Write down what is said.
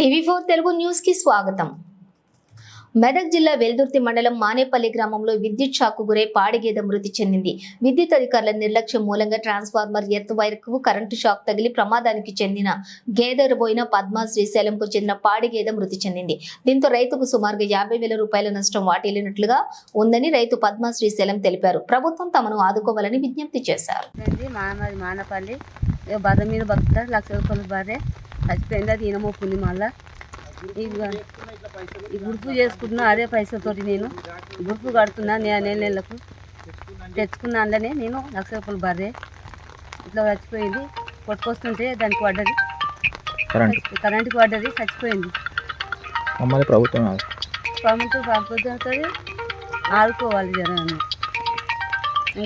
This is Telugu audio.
టీవీ ఫోర్ తెలుగు న్యూస్కి స్వాగతం. మెదక్ జిల్లా వెల్దుర్తి మండలం మానేపల్లి గ్రామంలో విద్యుత్ షాక్ గురై పాడిగేద మృతి చెందింది. విద్యుత్ అధికారుల నిర్లక్ష్యం మూలంగా ట్రాన్స్ఫార్మర్ ఎర్త్ వైర్కు కరెంటు షాక్ తగిలి ప్రమాదానికి చెందిన గేదెరబోయిన పద్మా శ్రీశైలంకు చెందిన పాడిగేద మృతి చెందింది. దీంతో రైతుకు సుమారుగా యాభై వేల రూపాయల నష్టం వాటిల్లినట్లుగా ఉందని రైతు పద్మా శ్రీశైలం తెలిపారు. ప్రభుత్వం తమను ఆదుకోవాలని విజ్ఞప్తి చేశారు. చచ్చిపోయింది ఈనమొక్కుంది మళ్ళా ఈ గురుపు చేసుకుంటున్నా అదే పైసలతోటి నేను. గురుపు కడుతున్నా నేను నెల నెలకు. తెచ్చుకున్న అందులోనే నేను లక్ష రూపాయలు బర్రె. ఇట్లా చచ్చిపోయింది. కొట్టుకొస్తుంటే దానికి పడ్డది. కరెంట్. కరెంటుకి పడ్డది చచ్చిపోయింది. ప్రభుత్వం. ప్రభుత్వం ఆడుకోవాలి జనాన్ని.